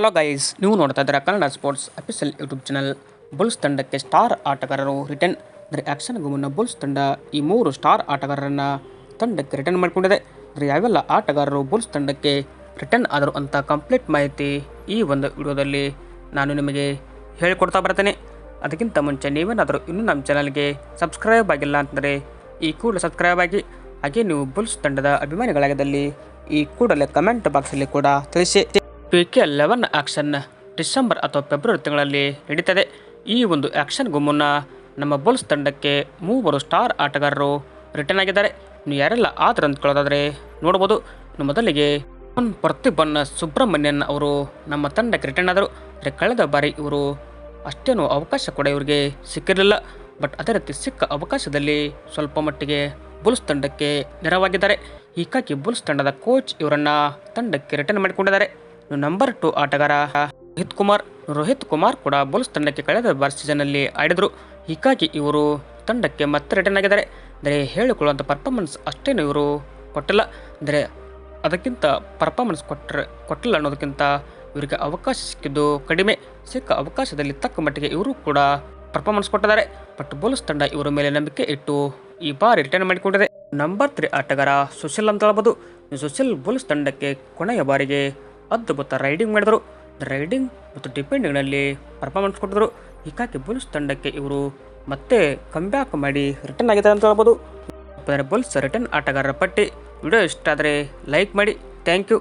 Hello guys ನೀವು ನೋಡ್ತಾ ಇದ್ದೀರಾ Kannada sports official YouTube channel bulls ತಂಡಕ್ಕೆ ಸ್ಟಾರ್ ಆಟಗಾರರು ರಿಟರ್ನ್ ಅಂದರೆ ಆ್ಯಕ್ಷನ್ಗೂ ಮುನ್ನ ಬುಲ್ಸ್ ತಂಡ ಈ ಮೂರು ಸ್ಟಾರ್ ಆಟಗಾರರನ್ನು ತಂಡಕ್ಕೆ ರಿಟರ್ನ್ ಮಾಡಿಕೊಂಡಿದೆ. ಅಂದರೆ ಯಾವೆಲ್ಲ ಆಟಗಾರರು ಬುಲ್ಸ್ ತಂಡಕ್ಕೆ ರಿಟರ್ನ್ ಆದರು ಅಂತ ಕಂಪ್ಲೀಟ್ ಮಾಹಿತಿ ಈ ಒಂದು ವಿಡಿಯೋದಲ್ಲಿ ನಾನು ನಿಮಗೆ ಹೇಳಿಕೊಡ್ತಾ ಬರ್ತೇನೆ. ಅದಕ್ಕಿಂತ ಮುಂಚೆ ನೀವೇನಾದರೂ ಇನ್ನೂ ನಮ್ಮ ಚಾನಲ್ಗೆ ಸಬ್ಸ್ಕ್ರೈಬ್ ಆಗಿಲ್ಲ ಅಂತಂದರೆ ಈ ಕೂಡಲೇ ಸಬ್ಸ್ಕ್ರೈಬ್ ಆಗಿ. ಹಾಗೆ ನೀವು ಬುಲ್ಸ್ ತಂಡದ ಅಭಿಮಾನಿಗಳಾಗದಲ್ಲಿ ಈ ಕೂಡಲೇ ಕಮೆಂಟ್ ಬಾಕ್ಸಲ್ಲಿ ಕೂಡ ತಿಳಿಸಿ. P K eleven action December ಅಥವಾ ಫೆಬ್ರವರಿ ತಿಂಗಳಲ್ಲಿ ನಡೀತದೆ ಈ ಒಂದು ಆಕ್ಷನ್ಗೂ ಮುನ್ನ ನಮ್ಮ ಬುಲ್ಸ್ ತಂಡಕ್ಕೆ ಮೂವರು ಸ್ಟಾರ್ ಆಟಗಾರರು ರಿಟರ್ನ್ ಆಗಿದ್ದಾರೆ. ನೀವು ಯಾರೆಲ್ಲ ಆದ್ರೆ ಅಂದ್ಕೊಳ್ಳೋದಾದರೆ ನೋಡ್ಬೋದು. ಇನ್ನು ಮೊದಲಿಗೆ ಪ್ರತಿಭನ್ ಸುಬ್ರಹ್ಮಣ್ಯನ್ ಅವರು ನಮ್ಮ ತಂಡಕ್ಕೆ ರಿಟರ್ನ್ ಆದರು. ಅಂದರೆ ಕಳೆದ ಬಾರಿ ಇವರು ಅಷ್ಟೇನೂ ಅವಕಾಶ ಕೂಡ ಇವರಿಗೆ ಸಿಕ್ಕಿರಲಿಲ್ಲ. ಬಟ್ ಅದೇ ರೀತಿ ಸಿಕ್ಕ ಅವಕಾಶದಲ್ಲಿ ಸ್ವಲ್ಪ ಮಟ್ಟಿಗೆ ಬುಲ್ಸ್ ತಂಡಕ್ಕೆ ನೆರವಾಗಿದ್ದಾರೆ. ಹೀಗಾಗಿ ಬುಲ್ಸ್ ತಂಡದ ಕೋಚ್ ಇವರನ್ನು ತಂಡಕ್ಕೆ ರಿಟರ್ನ್ ಮಾಡಿಕೊಂಡಿದ್ದಾರೆ. ನಂಬರ್ ಟು ಆಟಗಾರ ರೋಹಿತ್ ಕುಮಾರ್. ರೋಹಿತ್ ಕುಮಾರ್ ಕೂಡ ಬುಲ್ಸ್ ತಂಡಕ್ಕೆ ಕಳೆದ ಬಾರ್ ಸೀಸನ್ನಲ್ಲಿ ಆಡಿದರು. ಹೀಗಾಗಿ ಇವರು ತಂಡಕ್ಕೆ ಮತ್ತೆ ರಿಟರ್ನ್ ಆಗಿದ್ದಾರೆ. ಅಂದರೆ ಹೇಳಿಕೊಳ್ಳುವಂಥ ಪರ್ಫಾರ್ಮೆನ್ಸ್ ಅಷ್ಟೇನು ಇವರು ಕೊಟ್ಟಿಲ್ಲ. ಅಂದರೆ ಅದಕ್ಕಿಂತ ಪರ್ಫಾರ್ಮೆನ್ಸ್ ಕೊಟ್ಟರೆ ಕೊಟ್ಟಿಲ್ಲ ಅನ್ನೋದಕ್ಕಿಂತ ಇವರಿಗೆ ಅವಕಾಶ ಸಿಕ್ಕಿದ್ದು ಕಡಿಮೆ. ಸಿಕ್ಕ ಅವಕಾಶದಲ್ಲಿ ತಕ್ಕ ಮಟ್ಟಿಗೆ ಇವರು ಕೂಡ ಪರ್ಫಾರ್ಮೆನ್ಸ್ ಕೊಟ್ಟಿದ್ದಾರೆ. ಬಟ್ ಬೋಲ್ಸ್ ತಂಡ ಇವರ ಮೇಲೆ ನಂಬಿಕೆ ಇಟ್ಟು ಈ ಬಾರಿ ರಿಟರ್ನ್ ಮಾಡಿಕೊಂಡಿದೆ. ನಂಬರ್ ತ್ರೀ ಆಟಗಾರ ಸುಶೀಲ್ ಅಂತ ಹೇಳ್ಬೋದು. ಸುಶೀಲ್ ಬೋಲ್ಸ್ ತಂಡಕ್ಕೆ ಕೊನೆಯ ಬಾರಿಗೆ ಅದ್ಭುತ ರೈಡಿಂಗ್ ಮಾಡಿದರು. ರೈಡಿಂಗ್ ಮತ್ತು ಡಿಪೆಂಡಿಂಗ್ನಲ್ಲಿ ಪರ್ಫಾರ್ಮೆನ್ಸ್ ಕೊಟ್ಟಿದ್ರು ಹೀಗಾಗಿ ಬುಲ್ಸ್ ತಂಡಕ್ಕೆ ಇವರು ಮತ್ತೆ ಕಮ್ಬ್ಯಾಕ್ ಮಾಡಿ ರಿಟರ್ನ್ ಆಗಿದ್ದಾರೆ ಅಂತ ಹೇಳ್ಬೋದು. ಬುಲ್ಸ್ ರಿಟರ್ನ್ ಆಟಗಾರರ ಪಟ್ಟಿ. ವಿಡಿಯೋ ಇಷ್ಟ ಆದರೆ ಲೈಕ್ ಮಾಡಿ. Thank you